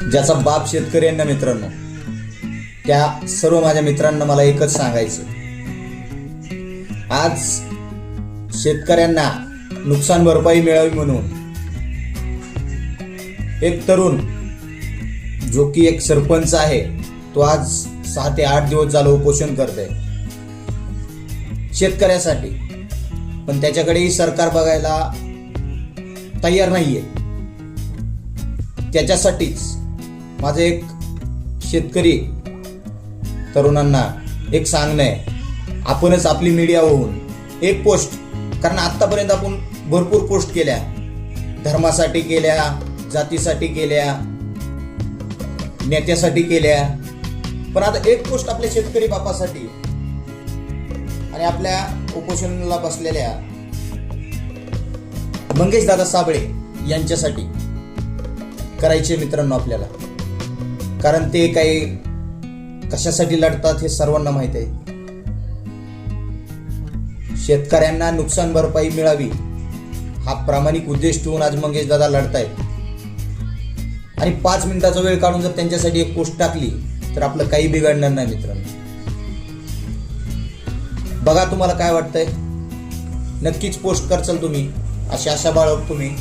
ज्याचा बाप शेतकरी आहे ना मित्रांनो त्या सर्व माझ्या मित्रांना मला एकच सांगायचं आज शेतकऱ्यांना नुकसान भरपाई मिळावी म्हणून एक तरुण जो की एक सरपंच आहे तो आज सहा ते आठ दिवस झालं उपोषण करत आहे शेतकऱ्यासाठी. पण त्याच्याकडेही सरकार बघायला तयार नाहीये. त्याच्यासाठीच माझं एक शेतकरी तरुणांना एक सांगणं आहे. आपणच आपली मीडिया होऊन एक पोस्ट कारण आत्तापर्यंत आपण भरपूर पोस्ट केल्या. धर्मासाठी केल्या जातीसाठी केल्या नेत्यासाठी केल्या. पण आता एक पोस्ट आपल्या शेतकरी बापासाठी आणि आपल्या उपोषणाला बसलेल्या मंगेश दादा साबळे यांच्यासाठी करायचे मित्रांनो आपल्याला. कारण ते काही कशासाठी लढतात हे सर्वांना माहीत आहे. शेतकऱ्यांना नुकसान भरपाई मिळावी हा प्रामाणिक उद्देश ठेवून आज मंगेश दादा लढतायत. आणि पाच मिनिटाचा वेळ काढून जर त्यांच्यासाठी एक पोस्ट टाकली तर आपलं काही बिघडणार नाही मित्रांनो. बघा तुम्हाला काय वाटतंय. नक्कीच पोस्ट करचाल तुम्ही. अशी आशा बाळगतो तुम्ही